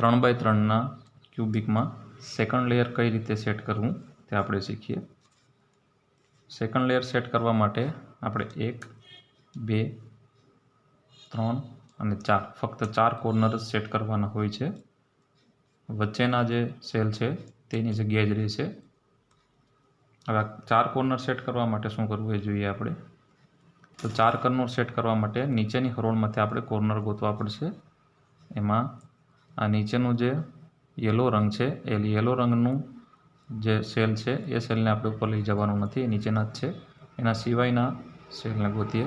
ત્રણ બાય ત્રણના ક્યુબિકમાં second layer કઈ રીતે સેટ કરવું તે આપણે શીખીએ. સેકન્ડ લેયર સેટ કરવા માટે આપણે એક, બે, ત્રણ અને ચાર, ફક્ત ચાર કોર્નર જ સેટ કરવાના હોય છે. વચ્ચેના જે સેલ છે તેની જગ્યાએ જ રહેશે. હવે ચાર કોર્નર સેટ કરવા માટે શું કરવું એ જોઈએ આપણે? તો ચાર કોર્નર સેટ કરવા માટે નીચેની હરોળમાંથી આપણે કોર્નર ગોતવા પડશે. એમાં આ નીચેનું જે યલો રંગ છે, એ યલો રંગનું જે સેલ છે, એ સેલને આપણે ઉપર લઈ જવાનું નથી, એ નીચેના જ છે. એના સિવાયના સેલને ગોતીએ.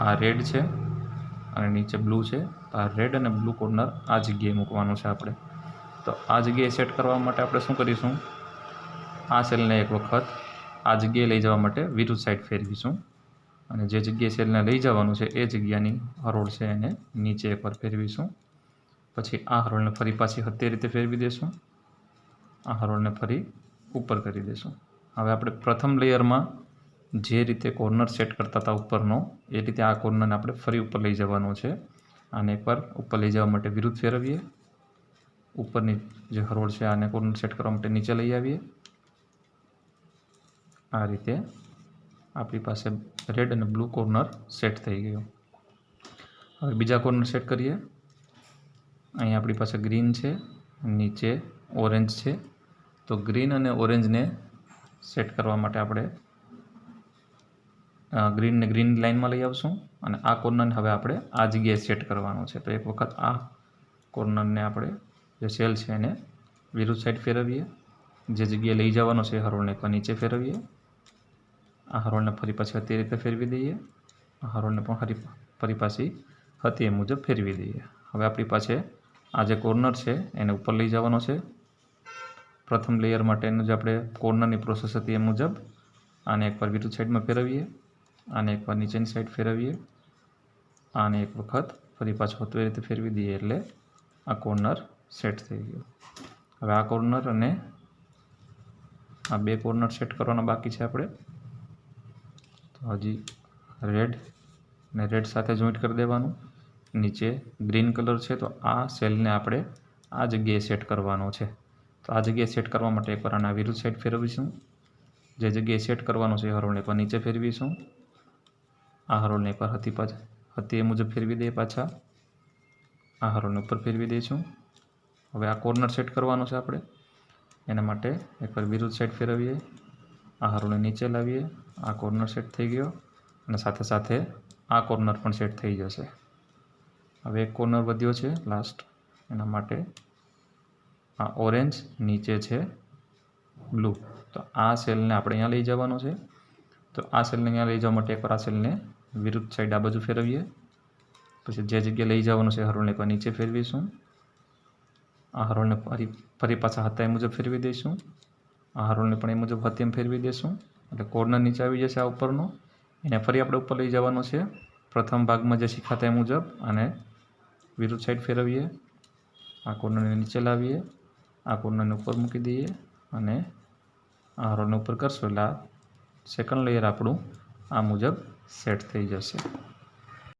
આ રેડ છે અને નીચે બ્લુ છે. આ રેડ અને બ્લુ કોર્નર આ જગ્યાએ મૂકવાનું છે આપણે. તો આ જગ્યાએ સેટ કરવા માટે આપણે શું કરીશું? આ સેલને એક વખત આ જગ્યાએ લઈ જવા માટે વિરુદ્ધ સાઈડ ફેરવીશું. અને જે જગ્યાએ સેલને લઈ જવાનું છે, એ જગ્યાની હરોળ છે એને નીચે એકવાર ફેરવીશું. પછી આ હરોળને ફરી પાછી હત્યા રીતે ફેરવી દેશું. આ હરોળને ફરી ઉપર કરી દેશું. હવે આપણે પ્રથમ લેયરમાં જે રીતે કોર્નર સેટ કરતા હતા ઉપરનો, એ રીતે આ કોર્નરને આપણે ફરી ઉપર લઈ જવાનો છે. આને એકવાર ઉપર લઈ જવા માટે વિરુદ્ધ ફેરવીએ. ઉપરની જે હરોળ છે, આને કોર્નર સેટ કરવા માટે નીચે લઈ આવીએ. આ રીતે આપણી પાસે રેડ અને બ્લુ કોર્નર સેટ થઈ ગયો. હવે બીજા કોર્નર સેટ કરીએ. અહીં આપણી પાસે ગ્રીન છે, નીચે ઓરેન્જ છે. તો ગ્રીન અને ઓરેન્જને સેટ કરવા માટે આપણે ગ્રીનને ગ્રીન લાઇનમાં લઈ આવશું અને આ કોર્નરને હવે આપણે આ જગ્યાએ સેટ કરવાનો છે. તો એક વખત આ કોર્નરને આપણે જે સેલ છે એને વિરુદ્ધ સાઈડ ફેરવીએ. જે જગ્યાએ લઈ જવાનો છે હરોળને પણ નીચે ફેરવીએ. આ હરોળને ફરી પાછી હતી રીતે ફેરવી દઈએ. આ હરોળને પણ ફરી ફરી પાછી હતી એ મુજબ ફેરવી દઈએ. હવે આપણી પાસે આ જે કોર્નર છે, એને ઉપર લઈ જવાનો છે. પ્રથમ લેયર માટેનું જે આપણે કોર્નરની પ્રોસેસ હતી એ મુજબ, આને એકવાર વિરુદ્ધ સાઈડમાં ફેરવીએ, આને એકવાર નીચેની સાઈડ ફેરવીએ, આને એક વખત ફરી પાછું હતું રીતે ફેરવી દઈએ એટલે આ કોર્નર સેટ થઈ ગયો. હવે આ કોર્નર અને આ બે કોર્નર સેટ કરવાના બાકી છે આપણે. તો હજી રેડ ને રેડ સાથે જોઈન્ટ કરી દેવાનું. નીચે ગ્રીન કલર છે, તો આ સેલને આપણે આ જગ્યાએ સેટ કરવાનો છે. તો આ જગ્યાએ સેટ કરવા માટે એકવાર આના વિરુદ્ધ સાઈડ ફેરવીશું. જે જગ્યાએ સેટ કરવાનો છે હરોળને પર નીચે ફેરવીશું. આ હરોળને એકવાર હતી પાછા હતી એ મુજબ ફેરવી દઈએ પાછા. આ હરોળને ઉપર ફેરવી દઈશું. હવે આ કોર્નર સેટ કરવાનો છે આપણે. એના માટે એકવાર વિરુદ્ધ સાઈડ ફેરવીએ. આ હરોળને નીચે લાવીએ. આ કોર્નર સેટ થઈ ગયો. અને સાથે સાથે આ કોર્નર પણ સેટ થઈ જશે. હવે એક કોર્નર વધ્યો છે લાસ્ટ એના માટે આ ઓરેન્જ નીચે છે બ્લુ તો આ સેલને આપણે અહીંયા લઈ જવાનો છે. તો આ સેલને અહીંયા લઈ જવા માટે એકવાર આ સેલને વિરુદ્ધ સાઈડ આ બાજુ ફેરવીએ. પછી જે જગ્યાએ લઈ જવાનું છે, હરોળને એકવાર નીચે ફેરવીશું. આ હરોળને ફરી ફરી પાછા હતા એ મુજબ ફેરવી દઈશું. આ હરોળને પણ એ મુજબ હતી એમ ફેરવી દઈશું. એટલે કોર્નર નીચે આવી જશે આ ઉપરનો. એને ફરી આપણે ઉપર લઈ જવાનો છે. પ્રથમ ભાગમાં જે શીખાતા એ મુજબ અને વિરુદ્ધ સાઈડ ફેરવીએ આ કોર્નરને નીચે લાવીએ આ કોર્નરને ઉપર મૂકી દઈએ અને આ હરોળને ઉપર કરશું એટલે સેકન્ડ લેયર આપણું આ મુજબ સેટ થઈ જશે